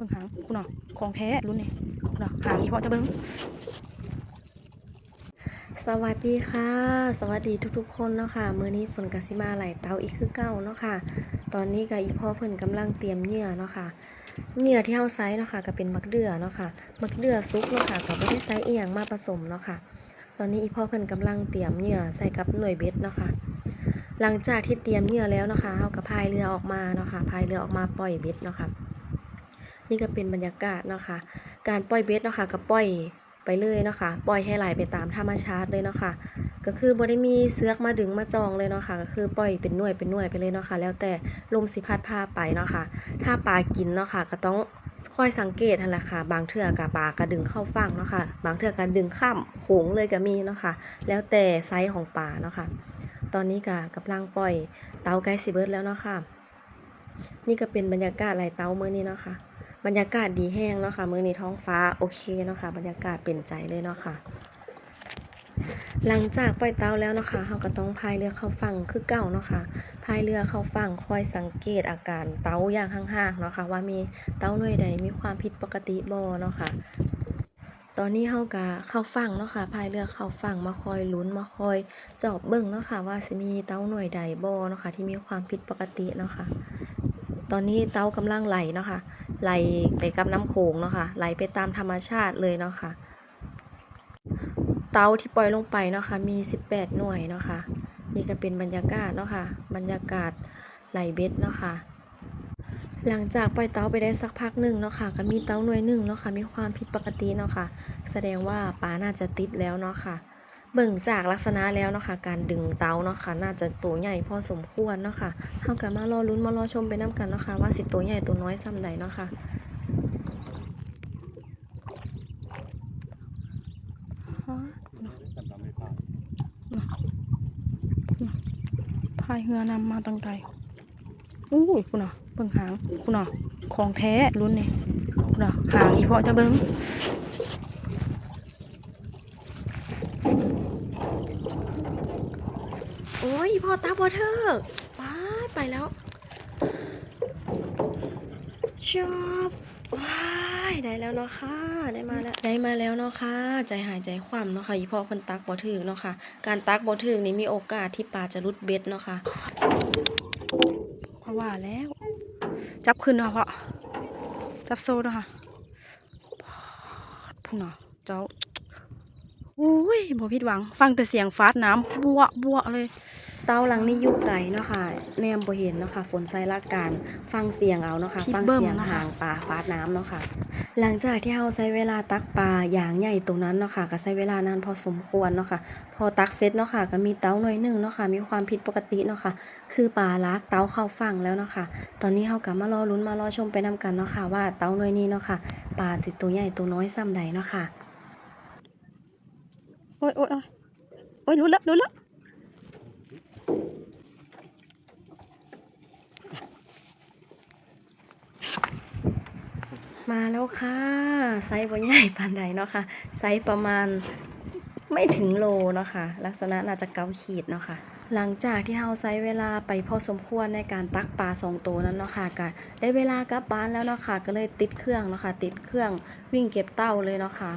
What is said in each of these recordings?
บิ่งหางคุณน่ะของแท้รุ่นนี้คุณน่ะหางอีพอจะเบิ่งสวัสดีค่ะ สวัสดีทุกๆ คนเนาะค่ะมื้อนี้ฝนกสิมาไหลเตาอีกคือเก่าเนาะค่ะ ตอนนี้ก็อีพ่อเพิ่นกำลังเตรียมเหยื่อเนาะค่ะเหยื่อที่เฮาใช้เนาะค่ะก็เป็นมักเดือเนาะค่ะมักเดือซุกเนาะค่ะก็บ่ได้ใช้อีหยังมาผสมเนาะค่ะ ตอนนี้อีพ่อเพิ่นกำลังเตรียมเหยื่อใส่กับหน่วยเบ็ดเนาะค่ะ หลังจากที่เตรียมเหยื่อแล้วเนาะค่ะเฮาก็พายเรือออกมาเนาะค่ะพายเรือออกมาปล่อยเบ็ดเนาะค่ะ นี่ก็เป็นบรรยากาศเนาะค่ะการปล่อยเบ็ดเนาะค่ะก็ปล่อยไปเลยเนาะค่ะปล่อยให้ไหลไปตามธรรมชาติเลยเนาะค่ะก็คือบ่ได้มีเสือกมาดึงมาจองเลยเนาะค่ะก็คือปล่อยเป็นหน่วยเป็นหน่วยไปเลยเนาะค่ะแล้วแต่ลมสิพัดพาไปเนาะค่ะถ้าปลากินเนาะค่ะก็ต้องคอยสังเกตนั่นแหละค่ะ บางเทื่อกะปลาก็ดึงเข้าฝั่งเนาะค่ะบางเทื่อก็ดึงข้ามโขงเลยก็มีเนาะค่ะแล้วแต่ไซส์ของปลาเนาะค่ะตอนนี้ก็กำลังปล่อยเตาไกลสิเบิร์ดแล้วเนาะค่ะนี่ก็เป็นบรรยากาศไหลเตาเมื้อนี้เนาะค่ะ บรรยากาศดีแห้งเนาะค่ะมื้อนี้ท้องฟ้าโอเคเนาะค่ะบรรยากาศเป็นใจเลยเนาะค่ะ หลังจากปล่อยเตาแล้วเนาะคะ เราก็ต้องพายเรือเข้าฝั่งคือเก่าเนาะค่ะพายเรือเข้าฝั่งคอยสังเกตอาการเตาอย่างห่างๆเนาะค่ะว่ามีเตาหน่วยใดมีความผิดปกติบ่เนาะค่ะตอนนี้เฮาก็เข้าฝั่งเนาะค่ะพายเรือเข้าฝั่งมาคอยลุ้นมาคอยจอบเบิ่งเนาะค่ะว่าสิมีเตาหน่วยใดบ่เนาะค่ะที่มีความผิดปกติเนาะค่ะ ตอนนี้เตากำลังไหลเนาะค่ะไหลไปกับน้ำโขงเนาะค่ะไหลไปตามธรรมชาติเลยเนาะค่ะเตาที่ปล่อยลงไปเนาะค่ะมี 18 หน่วยเนาะค่ะนี่ก็เป็นบรรยากาศเนาะค่ะบรรยากาศไหลเบ็ดเนาะค่ะหลังจากปล่อยเตาไปได้สักพักหนึ่งเนาะค่ะก็มีเตาหน่วยหนึ่งเนาะค่ะมีความผิดปกติเนาะค่ะแสดงว่าปลาน่าจะติดแล้วเนาะค่ะ เบิ่งจากลักษณะแล้วเนาะค่ะการดึงเตาเนาะค่ะน่าจะตัวใหญ่พอสมควรเนาะค่ะเฮาก็มารอลุ้นมารอชมไปนํกันเนาะค่ะว่าสิตัวใหญ่ตัวน้อยส่ำใดเนาะค่ะพายเรือนำมาตั้งไกลอู้ยคุณน่ะเบิ่งหางคุณน่ะของแท้รุ่นนี้คุณน่ะหางอีพอจะเบิ่ง โอ้ยอีพอตาบอเธอไปไปแล้ว ชอบว้ายได้แล้วเนาะค่ะ ได้มาแล้ว ได้มาแล้วเนาะค่ะ ใจหายใจคว่ำเนาะค่ะอีพอเพิ่นตักบ่ถึงเนาะค่ะ การตักบ่ถึงนี่มีโอกาสที่ปลาจะรุดเบ็ดเนาะค่ะเพราะว่าแล้ว จับขึ้นเนาะพ่อจับโซ่เนาะค่ะพุ่นเนาะเจ้า อุ้ยบ่ผิดหวัง ฟังแต่เสียงฟาดน้ำบัวบัวเลย เตาหลังนี้อยู่ไกลเนาะค่ะแนมบ่เห็นเนาะค่ะ ฝนใส่ละการ ฟังเสียงเอาเนาะค่ะคิดฟังเบิ่มเสียงเนาะค่ะหางปลาฟาดน้ำเนาะค่ะ หลังจากที่เฮาใช้เวลาตักปลาอย่างใหญ่ตรงนั้นเนาะค่ะ ก็ใช้เวลานานพอสมควรเนาะค่ะ พอตักเสร็จเนาะค่ะ ก็มีเตาหน่อยหนึงเนาะค่ะ มีความผิดปกติเนาะค่ะ คือปลาลักเตาเข้าฝั่งแล้วเนาะค่ะ ตอนนี้เฮาก็มารอลุ้นมารอชมไปนํกันเนาะค่ะ ว่าเตาหน่วยนี้เนาะค่ะ ปลาสิตัวใหญ่ตัวน้อยส่ำใดเนาะค่ะ โอ้ยโอ้ยโอ้ยโอ้ยรู้แล้วรู้แล้วมาแล้วค่ะ ไซส์บ่ใหญ่ปานใดเนาะค่ะ ไซส์ประมาณไม่ถึงโลเนาะค่ะ ลักษณะน่าจะเกาขีดเนาะค่ะหลังจากที่เฮาใช้เวลาไปพอสมควรในการตักปลาสองตัวนั้นเนาะค่ะก็ได้เวลากลับบ้านแล้วเนาะค่ะก็เลยติดเครื่องเนาะค่ะติดเครื่องวิ่งเก็บเต้าเลยเนาะค่ะ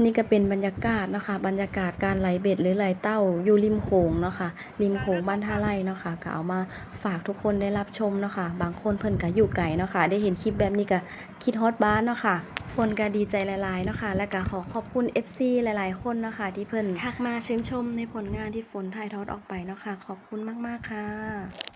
นี่ก็เป็นบรรยากาศนะคะบรรยากาศการไหลเบ็ดหรือไหลเต้าอยู่ริมโขงเนาะค่ะริมโขงบ้านท่าไร่เนาะค่ะก็เอามาฝากทุกคนได้รับชมเนาะค่ะบางคนเพิ่นก็อยู่ไกลเนาะค่ะได้เห็นคลิปแบบนี้ก็คิดฮอตบ้านเนาะค่ะฝนก็ดีใจหลายๆเนาะค่ะและก็ขอขอบคุณ FC หลาย ๆ คนเนาะค่ะที่เพิ่นทักมาชื่นชมในผลงานที่ฝนถ่ายทอดออกไปเนาะค่ะขอบคุณมากๆค่ะ